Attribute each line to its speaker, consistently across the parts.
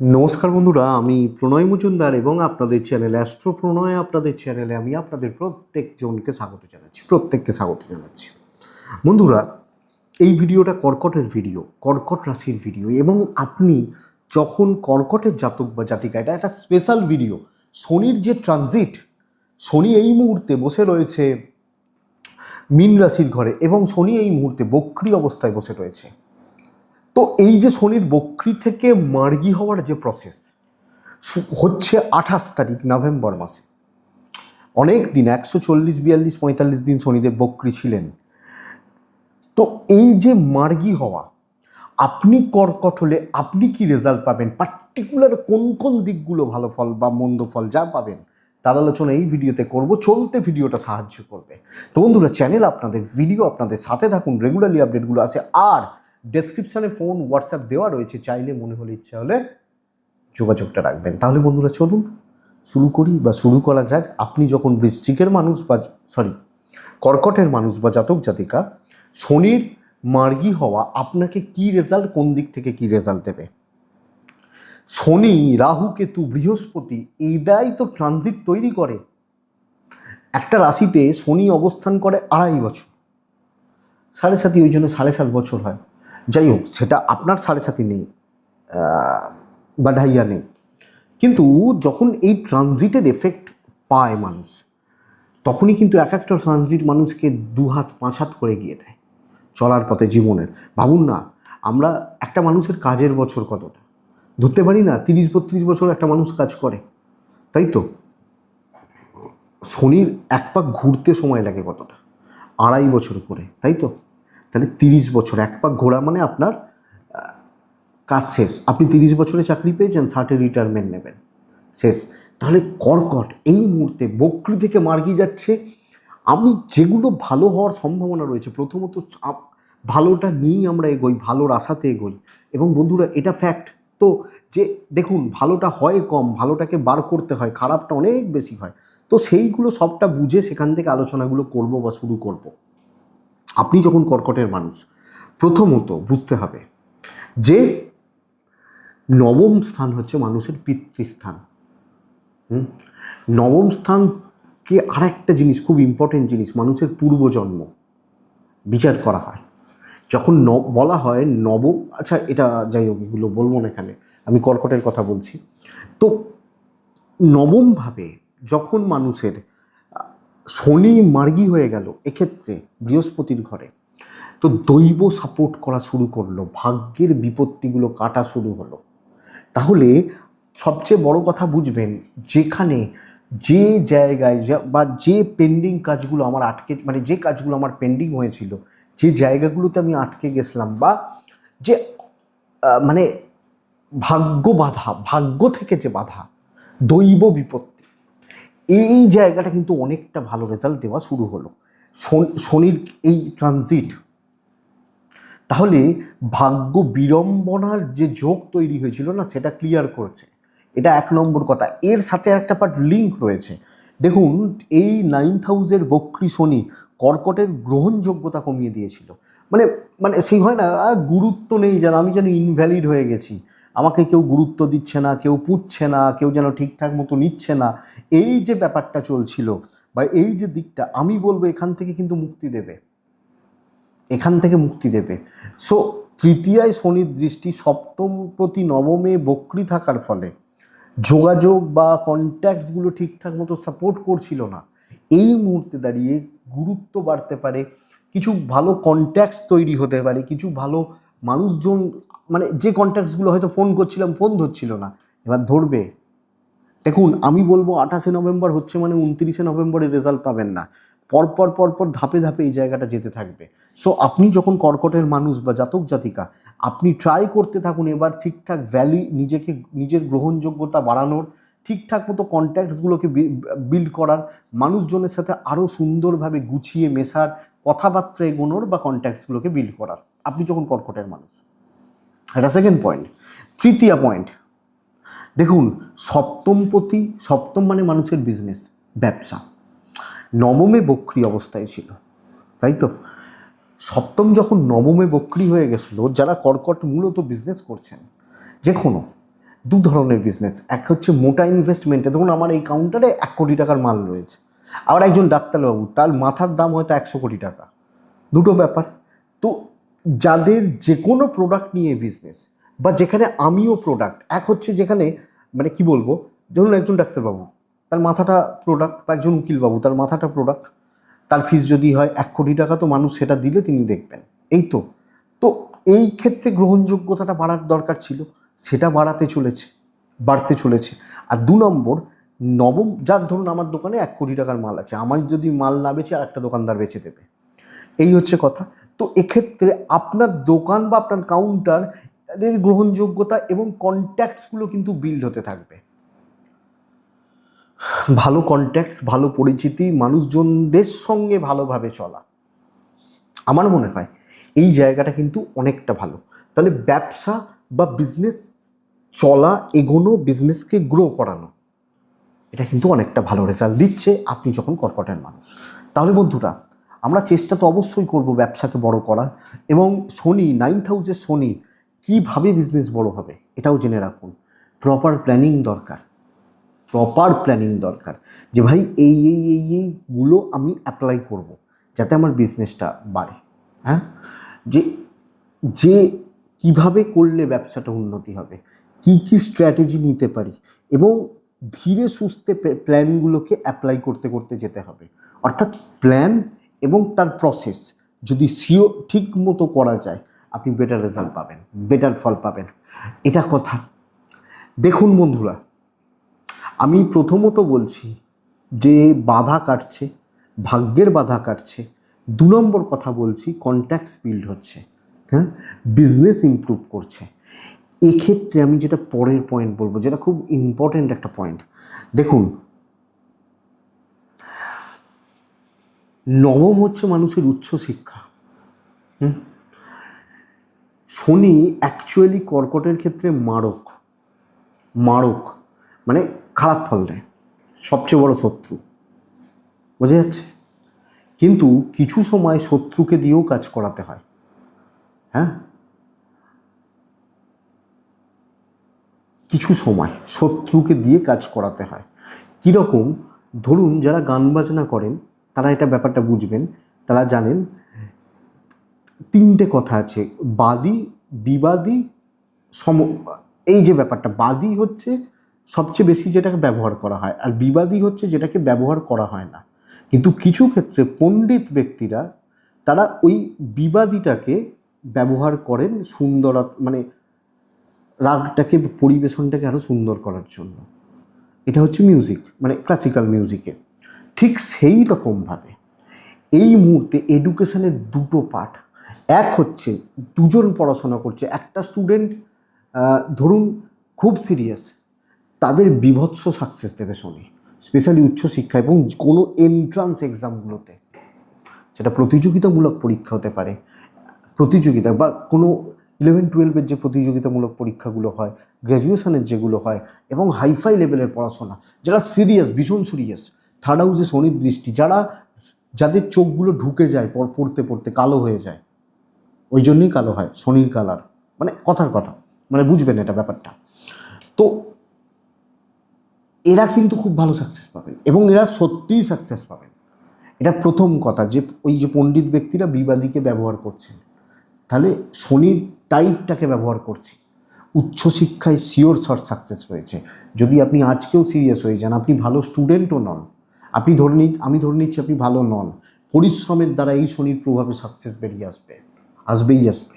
Speaker 1: নমস্কার বন্ধুরা, আমি প্রণয় মজুমদার এবং আপনাদের চ্যানেলে অ্যাস্ট্রো প্রণয়, আপনাদের চ্যানেলে আমি আপনাদের প্রত্যেকজনকে স্বাগত জানাচ্ছি, প্রত্যেককে স্বাগত জানাচ্ছি। বন্ধুরা, এই ভিডিওটা কর্কটের ভিডিও, কর্কট রাশির ভিডিও এবং আপনি যখন কর্কটের জাতক বা জাতিকা, এটা একটা স্পেশাল ভিডিও শনির যে ট্রানজিট শনি এই মুহূর্তে বসে রয়েছে মীন রাশির ঘরে এবং শনি এই মুহূর্তে বক্রি অবস্থায় বসে রয়েছে। তো এই যে শনির বক্রি থেকে মার্গি হওয়ার যে প্রসেস হচ্ছে আঠাশ তারিখ, নভেম্বর মাসে। অনেক দিন, একশো চল্লিশ, বিয়াল্লিশ, পঁয়তাল্লিশ দিন শনিদেব বক্রি ছিলেন। তো এই যে মার্গি হওয়া, আপনি কর্কট হলে আপনি কি রেজাল্ট পাবেন? পার্টিকুলার কোন কোন দিকগুলো ভালো ফল বা মন্দ ফল যা পাবেন, তার আলোচনা এই ভিডিওতে করব। চলতে ভিডিওটা সাহায্য করবে। তো বন্ধুরা চ্যানেল আপনাদের ভিডিও আপনাদের সাথে থাকুন। রেগুলারলি আপডেটগুলো আছে আর ডেসক্রিপশানে ফোন হোয়াটসঅ্যাপ দেওয়া রয়েছে, চাইলে মনে হলে ইচ্ছা হলে যোগাযোগটা রাখবেন। তাহলে বন্ধুরা, চলুন শুরু করি বা শুরু করা যাক। আপনি যখন বৃশ্চিকের মানুষ বা সরি কর্কটের মানুষ বা জাতক জাতিকা, শনির মার্গী হওয়া আপনাকে কি রেজাল্ট কোন দিক থেকে কি রেজাল্ট দেবে? শনি, রাহু, কেতু, বৃহস্পতি এদাই তো ট্রানজিট তৈরি করে। একটা রাশিতে শনি অবস্থান করে আড়াই বছর। সাড়ে সাতি ওই জন্য সাড়ে সাত বছর হয়। যাই হোক সেটা আপনার সাড়ে সাতি নেই বা ঢাইয়া নেই। কিন্তু যখন এই ট্রানজিটের এফেক্ট পায় মানুষ, তখনই কিন্তু এক একটা ট্রানজিট মানুষকে দু হাত, পাঁচ হাত করে গিয়ে দেয় চলার পথে জীবনের। ভাবুন না, আমরা একটা মানুষের কাজের বছর কতটা? ধরতে পারি না, তিরিশ, বত্রিশ বছর একটা মানুষ কাজ করে, তাই তো? শনির এক পাক ঘুরতে সময় লাগে কতটা? আড়াই বছর করে, তাই তো? তাহলে তিরিশ বছর, এক পাক ঘোরা মানে আপনার কাজ শেষ। আপনি তিরিশ বছরে চাকরি পেয়েছেন, ষাটে রিটায়ারমেন্ট নেবেন। শেষ। তাহলে কর্কট, এই মুহূর্তে বকরি থেকে মার্গি যাচ্ছে। আমি যেগুলো ভালো হওয়ার সম্ভাবনা রয়েছে, প্রথমত ভালোটা নিয়েই আমরা এগোই, ভালোর আশাতে এগোই। এবং বন্ধুরা, এটা ফ্যাক্ট তো যে, দেখুন, ভালোটা হয় কম, ভালোটাকে বার করতে হয়, খারাপটা অনেক বেশি হয়। তো সেইগুলো সবটা বুঝে সেখান থেকে আলোচনাগুলো করব বা শুরু করব। আপনি যখন কর্কটের মানুষ, প্রথমত বুঝতে হবে যে নবম স্থান হচ্ছে মানুষের পিতৃস্থান? নবম স্থানকে আরেকটা জিনিস, খুব ইম্পর্টেন্ট জিনিস, মানুষের পূর্বজন্ম। বিচার করা হয়। যখন ন, বলা হয় নবম আচ্ছা এটা যাই হোক, এগুলো বলব না এখানে, আমি কর্কটের কথা বলছি। তো নবমভাবে যখন মানুষের শনি মার্গী হয়ে গেল এক্ষেত্রে বৃহস্পতির ঘরে। তো দৈব সাপোর্ট করা শুরু করল, ভাগ্যের বিপত্তিগুলো কাটা শুরু হলো। তাহলে সবচেয়ে বড় কথা বুঝবেন, যেখানে যে জায়গায় বা যে পেন্ডিং কাজগুলো আমার আটকে মানে যে কাজগুলো আমার পেন্ডিং হয়েছিল, যে জায়গাগুলোতে আমি আটকে গেছিলাম বা যে মানে ভাগ্য বাধা, ভাগ্য থেকে যে বাধা, দৈব বিপত্তি এই জায়গাটা কিন্তু অনেকটা ভালো রেজাল্ট দেওয়া শুরু হলো। শন- শনির এই ট্রানজিট তাহলে ভাগ্য বিড়ম্বনার যে যোগ তৈরি হয়েছিল না, সেটা ক্লিয়ার করেছে। এটা এক নম্বর কথা। এর সাথে একটা পার্ট লিঙ্ক রয়েছে। দেখুন, এই নাইন্থ হাউসের বক্রি শনি কর্কটের গ্রহণযোগ্যতা কমিয়ে দিয়েছিল। মানে মানে সেই হয় না গুরুত্ব নেই যেন, আমি যেন ইনভ্যালিড হয়ে গেছি। আমাকে কেউ গুরুত্ব দিচ্ছে না, কেউ পুচ্ছে না, কেউ যেন ঠিকঠাক মতো নিচ্ছে না, এই যে ব্যাপারটা চলছিল বা এই যে দিকটা, আমি বলব এখান থেকে কিন্তু মুক্তি দেবে। এখান থেকে মুক্তি দেবে। সো তৃতীয়ায় শনির দৃষ্টি সপ্তম প্রতি নবমে বক্রি থাকার ফলে, যোগাযোগ বা কন্ট্যাক্টসগুলো ঠিকঠাক মতো সাপোর্ট করছিল না। এই মুহূর্তে দাঁড়িয়ে গুরুত্ব বাড়তে পারে, কিছু ভালো কন্ট্যাক্টস তৈরি হতে পারে, কিছু ভালো মানুষজন মানে যে কন্ট্যাক্টসগুলো হয়তো ফোন করছিলাম ফোন ধরছিল না। এবার ধরবে। দেখুন, আমি বলব আঠাশে নভেম্বর হচ্ছে মানে উনত্রিশে নভেম্বরে রেজাল্ট পাবেন না। পরপর পরপর ধাপে ধাপে এই জায়গাটা যেতে থাকবে। সো আপনি যখন কর্কটের মানুষ বা জাতক জাতিকা, আপনি ট্রাই করতে থাকুন এবার ঠিকঠাক ভ্যালি নিজেকে, নিজের গ্রহণযোগ্যতা বাড়ানোর, ঠিকঠাক মতো কন্ট্যাক্টসগুলোকে বিল্ড করার, মানুষজনের সাথে আরও সুন্দরভাবে গুছিয়ে, মেশার কথাবার্তা এগোনোর বা কন্ট্যাক্টসগুলোকে বিল্ড করার। আপনি যখন কর্কটের মানুষ। এটা সেকেন্ড পয়েন্ট তৃতীয় পয়েন্ট দেখুন, সপ্তমপতি, সপ্তম মানে মানুষের বিজনেস ব্যবসা। নবমে বক্রি অবস্থায় ছিল, তাই তো? সপ্তম যখন নবমে বক্রি হয়ে গেছিল, যারা কর্কট মূলত বিজনেস করছেন, যে কোনো, দু ধরনের বিজনেস এক হচ্ছে মোটা ইনভেস্টমেন্টে ধরুন আমার এই কাউন্টারে এক কোটি টাকার মাল রয়েছে, আবার একজন ডাক্তারবাবু, তার মাথার দাম হয়তো একশো কোটি টাকা, দুটো ব্যাপার। তো যাদের যে কোনো প্রোডাক্ট নিয়ে বিজনেস বা যেখানে আমিও প্রোডাক্ট এক হচ্ছে যেখানে মানে কি বলব, ধরুন একজন ডাক্তারবাবু, তার মাথাটা প্রোডাক্ট বা একজন উকিলবাবু, তার মাথাটা প্রোডাক্ট তার ফিস যদি হয় এক কোটি টাকা, তো মানুষ সেটা দিলে তিনি দেখবেন। এই তো। তো এই ক্ষেত্রে গ্রহণযোগ্যতাটা বাড়ার দরকার ছিল, সেটা বাড়াতে চলেছে, বাড়তে চলেছে। আর দু নম্বর, নবম, যার ধরুন আমার দোকানে এক কোটি টাকার মাল আছে আমার যদি মাল না বেচে আর একটা দোকানদার বেচে দেবে। এই হচ্ছে কথা। তো এক্ষেত্রে আপনার দোকান বা আপনার কাউন্টার এর গ্রহণযোগ্যতা এবং কন্ট্যাক্টসগুলো কিন্তু বিল্ড হতে থাকবে। ভালো কন্ট্যাক্টস ভালো পরিচিতি, মানুষজনদের সঙ্গে ভালোভাবে চলা। আমার মনে হয় এই জায়গাটা কিন্তু অনেকটা ভালো। তাহলে ব্যবসা বা বিজনেস চলা, এগোনো বিজনেসকে গ্রো করানো, এটা কিন্তু অনেকটা ভালো রেজাল্ট দিচ্ছে আপনি যখন কর্কটের মানুষ। তাহলে বন্ধুরা আমরা চেষ্টা তো অবশ্যই করব ব্যবসাকে বড় করার। এবং শনি নাইন্থ হাউসের শনি কীভাবে বিজনেস বড় হবে, এটাও জেনে রাখুন। প্রপার প্ল্যানিং দরকার। প্রপার প্ল্যানিং দরকার। যে ভাই, এই এই এই এইগুলো আমি অ্যাপ্লাই করব, যাতে আমার বিজনেসটা বাড়ে। হ্যাঁ? যে যে কীভাবে করলে ব্যবসাটা উন্নতি হবে, কি কি স্ট্র্যাটেজি নিতে পারি, এবং ধীরে সুস্থে প্ল্যানগুলোকে অ্যাপ্লাই করতে করতে যেতে হবে। অর্থাৎ প্ল্যান এবং তার প্রসেস যদি সিও ঠিক মতো করা যায়, আপনি বেটার রেজাল্ট পাবেন বেটার ফল পাবেন। এটা কথা। দেখুন বন্ধুরা, আমি প্রথমত বলছি যে বাধা কাটছে, ভাগ্যের বাধা কাটছে, দু নম্বর কথা বলছি কন্ট্যাক্টস বিল্ড হচ্ছে হ্যাঁ? বিজনেস ইমপ্রুভ করছে। এক্ষেত্রে আমি যেটা পরের পয়েন্ট বলব, যেটা খুব ইম্পর্ট্যান্ট একটা পয়েন্ট দেখুন নবম হচ্ছে মানুষের উচ্চ শিক্ষা। শনি অ্যাকচুয়ালি কর্কটের ক্ষেত্রে মারক। মারক মানে খারাপ ফল দেয়। সবচেয়ে বড় শত্রু। বোঝা যাচ্ছে? কিন্তু কিছু সময় শত্রুকে দিয়েও কাজ করাতে হয়। হ্যাঁ? কিছু সময় শত্রুকে দিয়ে কাজ করাতে হয়। কীরকম? ধরুন যারা গান বাজনা করেন তারা এটা ব্যাপারটা বুঝবেন, তারা জানেন, তিনটে কথা আছে, বাদী, বিবাদী, সম, এই যে ব্যাপারটা, বাদী হচ্ছে সবচেয়ে বেশি যেটাকে ব্যবহার করা হয়, আর বিবাদী হচ্ছে যেটাকে ব্যবহার করা হয় না। কিন্তু কিছু ক্ষেত্রে পণ্ডিত ব্যক্তিরা তারা ওই বিবাদীটাকে ব্যবহার করেন সুন্দর মানে রাগটাকে, পরিবেশনটাকে আরও সুন্দর করার জন্য। এটা হচ্ছে মিউজিক মানে ক্লাসিক্যাল মিউজিকে ঠিক সেই রকমভাবে এই মুহূর্তে এডুকেশনের দুটো পার্ট এক হচ্ছে দুজন পড়াশোনা করছে, একটা স্টুডেন্ট ধরুন খুব সিরিয়াস তাদের বিভৎস সাকসেস দেবে শনি স্পেশালি উচ্চশিক্ষা এবং কোনো এন্ট্রান্স এক্সামগুলোতে সেটা প্রতিযোগিতামূলক পরীক্ষা হতে পারে, প্রতিযোগিতা বা কোনো ইলেভেন টুয়েলভের যে প্রতিযোগিতামূলক পরীক্ষাগুলো হয় গ্র্যাজুয়েশনের যেগুলো হয়, এবং হাইফাই লেভেলের পড়াশোনা, যারা সিরিয়াস ভীষণ সিরিয়াস থার্ড হাউসে শনির দৃষ্টি, যারা, যাদের চোখগুলো ঢুকে যায়, পর, পড়তে পড়তে কালো হয়ে যায়, ওই জন্যই কালো হয়, শনির কালার মানে কথার কথা মানে বুঝবেন এটা ব্যাপারটা। তো এরা কিন্তু খুব ভালো সাকসেস পাবেন, এবং এরা সত্যিই সাকসেস পাবেন। এটা প্রথম কথা, যে ওই যে পণ্ডিত ব্যক্তিরা বিবাদীকে ব্যবহার করছেন, তাহলে শনির টাইপটাকে ব্যবহার করছি। উচ্চশিক্ষায় শিওর শর্ট সাকসেস হয়েছে। যদি আপনি আজকেও সিরিয়াস হয়ে যান, আপনি ভালো স্টুডেন্টও নন আপনি ধরে নি, আমি ধরে নিচ্ছি আপনি ভালো নন। পরিশ্রমের দ্বারা এই শনির প্রভাবে সাকসেস বেরিয়ে আসবে, আসবেই আসবে।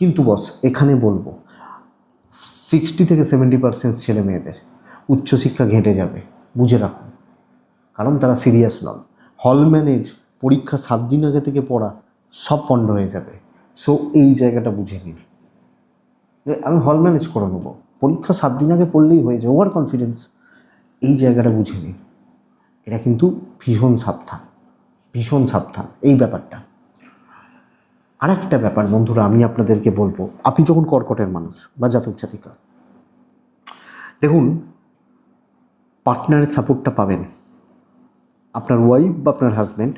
Speaker 1: কিন্তু বস এখানে বলব সিক্সটি থেকে সেভেন্টি পার্সেন্ট ছেলে মেয়েদের উচ্চশিক্ষা ঘেঁটে যাবে, বুঝে রাখুন। কারণ তারা সিরিয়াস নন। হল ম্যানেজ, পরীক্ষা সাত দিন আগে থেকে পড়া, সব পণ্ড হয়ে যাবে। সো এই জায়গাটা বুঝে নিন। আমি হল ম্যানেজ করে নেব। পরীক্ষা সাত দিন আগে পড়লেই হয়ে যায় ওভার কনফিডেন্স এই জায়গাটা বুঝে নিন। এটা কিন্তু ভীষণ সাবধান ভীষণ সাবধান, এই ব্যাপারটা। আরেকটা ব্যাপার বন্ধুরা, আমি আপনাদেরকে বলব, আপনি যখন কর্কটের মানুষ বা জাতক জাতিকা, দেখুন পার্টনারের সাপোর্টটা পাবেন। আপনার ওয়াইফ বা আপনার হাজব্যান্ড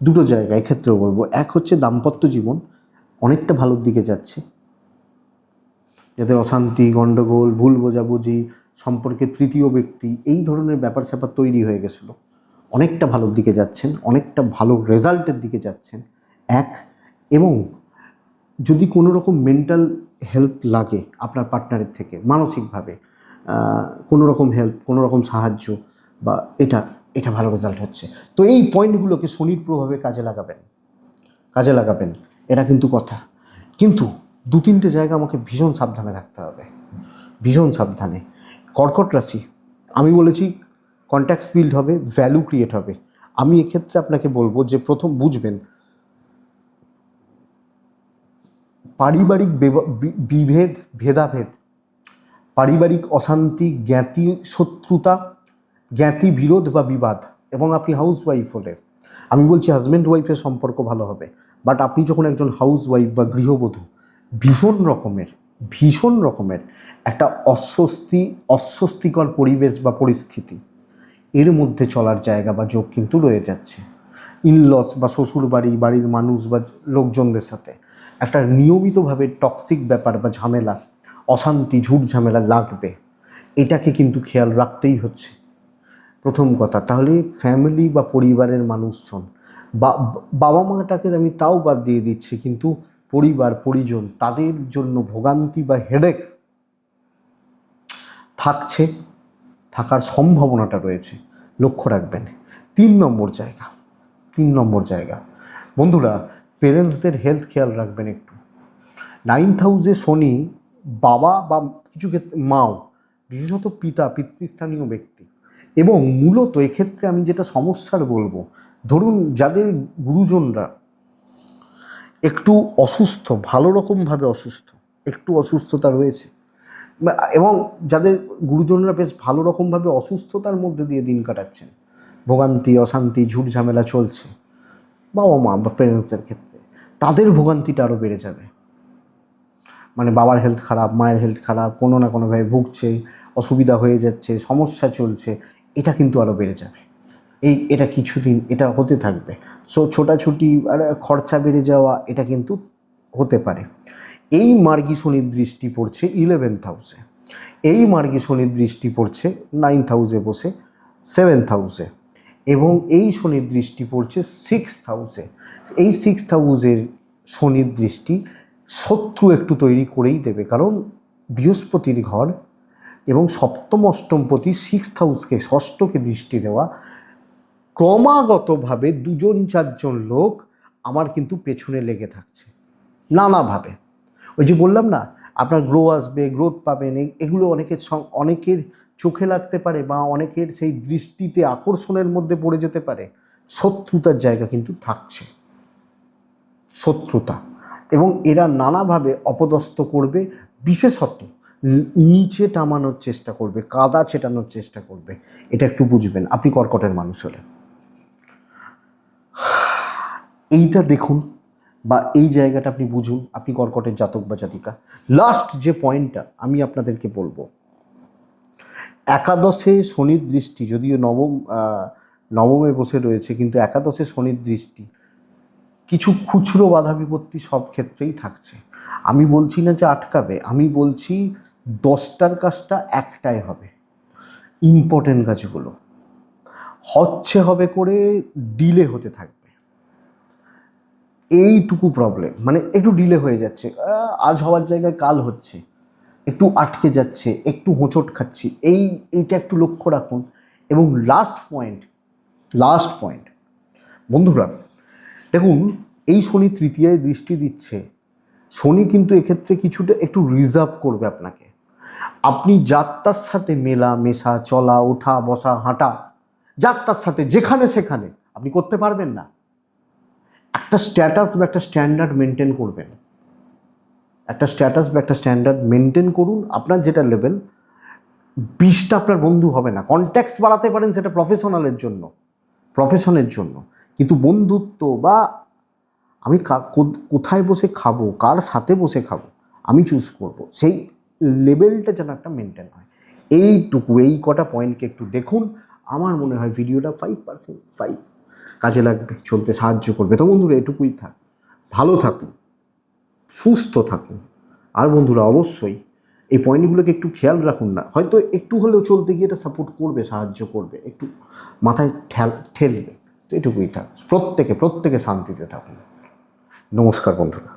Speaker 1: দুটো জায়গায় ক্ষেত্রেও বলব। এক হচ্ছে দাম্পত্য জীবন, অনেকটা ভালোর দিকে যাচ্ছে। যাতে অশান্তি গণ্ডগোল ভুল বোঝাবুঝি সম্পর্কে তৃতীয় ব্যক্তি এই ধরনের ব্যাপার স্যাপার তৈরি হয়ে গেছিল। অনেকটা ভালোর দিকে যাচ্ছেন, অনেকটা ভালো রেজাল্টের দিকে যাচ্ছেন। এক, এবং যদি কোনো রকম মেন্টাল হেল্প লাগে আপনার পার্টনারের থেকে, মানসিকভাবে কোনো রকম হেল্প, কোনো রকম সাহায্য বা এটা এটা ভালো রেজাল্ট হচ্ছে। তো এই পয়েন্টগুলোকে শনির প্রভাবে কাজে লাগাবেন। কাজে লাগাবেন, এটা কিন্তু কথা। কিন্তু দু তিনটে জায়গা আমাকে ভীষণ সাবধানে থাকতে হবে। ভীষণ সাবধানে। কর্কট রাশি, আমি বলেছি কন্ট্যাক্টস বিল্ড হবে ভ্যালু ক্রিয়েট হবে। আমি এক্ষেত্রে আপনাকে বলব যে প্রথম বুঝবেন, পারিবারিক বিভেদ, ভেদাভেদ, পারিবারিক অশান্তি, জ্ঞাতি শত্রুতা, জ্ঞাতি বিরোধ বা বিবাদ এবং আপনি হাউস ওয়াইফ হলে। আমি বলছি হাজব্যান্ড ওয়াইফের সম্পর্ক ভালো হবে বাট আপনি যখন একজন হাউস ওয়াইফ বা গৃহবধূ, ভীষণ রকমের ভীষণ রকমের একটা অস্বস্তি, অস্বস্তিকর পরিবেশ বা পরিস্থিতি। এর মধ্যে চলার জায়গা বা যোগ কিন্তু রয়ে যাচ্ছে। ইনলস বা শ্বশুর বাড়ি বাড়ির মানুষ বা লোকজনদের সাথে একটা নিয়মিতভাবে টক্সিক ব্যাপার বা ঝামেলা, অশান্তি, ঝুট ঝামেলা লাগবে। এটাকে কিন্তু খেয়াল রাখতেই হচ্ছে। প্রথম কথা, তাহলে ফ্যামিলি বা পরিবারের মানুষজন বা বাবা মাটাকে আমি তাও বাদ দিয়ে দিচ্ছি, কিন্তু পরিবার, পরিজন, তাদের জন্য ভোগান্তি বা হেডেক থাকছে, থাকার সম্ভাবনাটা রয়েছে। লক্ষ্য রাখবেন, তিন নম্বর জায়গা, তিন নম্বর জায়গা। বন্ধুরা পেরেন্টসদের হেলথ খেয়াল রাখবেন একটু। নাইন্থ হাউসে শনি বাবা বা কিছু ক্ষেত্রে, মাও, বিশেষত পিতা, পিতৃস্থানীয় ব্যক্তি। এবং মূলত এক্ষেত্রে আমি যেটা সমস্যার বলব, ধরুন যাদের গুরুজনরা একটু অসুস্থ, ভালো রকমভাবে অসুস্থ, একটু অসুস্থতা রয়েছে। এবং যাদের গুরুজনরা বেশ ভালো রকমভাবে অসুস্থতার মধ্যে দিয়ে দিন কাটাচ্ছেন। ভোগান্তি, অশান্তি, ঝুট ঝামেলা চলছে, বাবা মা বা প্যারেন্টসদের ক্ষেত্রে, তাদের ভোগান্তিটা আরও বেড়ে যাবে। মানে বাবার হেলথ খারাপ, মায়ের হেলথ খারাপ, কোনো না কোনোভাবে ভুগছে, অসুবিধা হয়ে যাচ্ছে, সমস্যা চলছে, এটা কিন্তু আরও বেড়ে যাবে। এই এটা কিছুদিন এটা হতে থাকবে। সো ছোটাছুটি, আর খরচা বেড়ে যাওয়া এটা কিন্তু হতে পারে। এই মার্গী শনির দৃষ্টি পড়ছে ইলেভেন্থ হাউসে এই মার্গী শনির দৃষ্টি পড়ছে নাইন্থ হাউসে বসে সেভেন্থ হাউসে এবং এই শনির দৃষ্টি পড়ছে সিক্স হাউসে এই সিক্সথ হাউসের শনির দৃষ্টি শত্রু একটু তৈরি করেই দেবে, কারণ বৃহস্পতির ঘর এবং সপ্তম অষ্টমপতি সিক্সথ হাউসকে ষষ্ঠকে দৃষ্টি দেওয়া ক্রমাগতভাবে দুজন চারজন লোক আমার কিন্তু পেছনে লেগে থাকছে, নানাভাবে। ওই যে বললাম না, আপনার গ্রো আসবে, গ্রোথ পাবেন এগুলো অনেকের অনেকের চোখে লাগতে পারে বা অনেকের সেই দৃষ্টিতে আকর্ষণের মধ্যে পড়ে যেতে পারে, শত্রুতার জায়গা কিন্তু থাকছে। শত্রুতা। এবং এরা নানাভাবে অপদস্থ করবে, বিশেষত নিচে টামানোর চেষ্টা করবে, কাদা ছেটানোর চেষ্টা করবে। এটা একটু বুঝবেন, আপনি কর্কটের মানুষ হলে। এইটা দেখুন বা এই জায়গাটা আপনি বুঝুন, আপনি কর্কটের জাতক বা জাতিকা। লাস্ট যে পয়েন্টটা আমি আপনাদেরকে বলব, একাদশে শনির দৃষ্টি, যদিও নবম নবমে বসে রয়েছে, কিন্তু একাদশে শনির দৃষ্টি, কিছু খুচরো বাধা বিপত্তি সব ক্ষেত্রেই থাকছে। আমি বলছি না যে আটকাবে, আমি বলছি দশটার কাজটা একটাই হবে ইম্পর্টেন্ট কাজগুলো। হচ্ছে হবে করে ডিলে হতে থাকবে। এইটুকু প্রবলেম মানে একটু ডিলে হয়ে যাচ্ছে। আজ হওয়ার জায়গায় কাল হচ্ছে। একটু আটকে যাচ্ছে, একটু হোঁচট খাচ্ছি। এই, এইটা একটু লক্ষ্য রাখুন। এবং লাস্ট পয়েন্ট লাস্ট পয়েন্ট বন্ধুরা, দেখুন, এই শনি তৃতীয়ায় দৃষ্টি দিচ্ছে। শনি কিন্তু এক্ষেত্রে কিছুটা একটু রিজার্ভ করবে আপনাকে। আপনি যাত্রার সাথে মেলা, মেশা, চলা, ওঠা, বসা, হাঁটা, যাত্রার সাথে, যেখানে সেখানে, আপনি করতে পারবেন না। একটা স্ট্যাটাস বা একটা স্ট্যান্ডার্ড মেনটেন করবেন। একটা স্ট্যাটাস বা একটা স্ট্যান্ডার্ড মেনটেন করুন, আপনার যেটা লেভেল বিশটা আপনার বন্ধু হবে না। কন্ট্যাক্টস বাড়াতে পারেন সেটা প্রফেশনালের জন্য প্রফেশনের জন্য। কিন্তু বন্ধুত্ব বা আমি কোথায় বসে খাব, কার সাথে বসে খাব, আমি চুজ করব। সেই লেভেলটা যেন একটা মেনটেন হয়। এইটুকু, এই কটা পয়েন্টকে একটু দেখুন। আমার মনে হয় ভিডিওটা ফাইভ পার্সেন্ট ফাইভ কাজে লাগবে চলতে সাহায্য করবে। তো বন্ধুরা, এটুকুই থাক। ভালো থাকুন, সুস্থ থাকুন। আর বন্ধুরা, অবশ্যই এই পয়েন্টগুলোকে একটু খেয়াল রাখুন না। হয়তো একটু হলেও চলতে গিয়ে এটা সাপোর্ট করবে, সাহায্য করবে। একটু মাথায় ঠেল, ঠেলবে। তো এটুকুই থাক। প্রত্যেকে প্রত্যেকে শান্তিতে থাকুন। নমস্কার বন্ধুরা।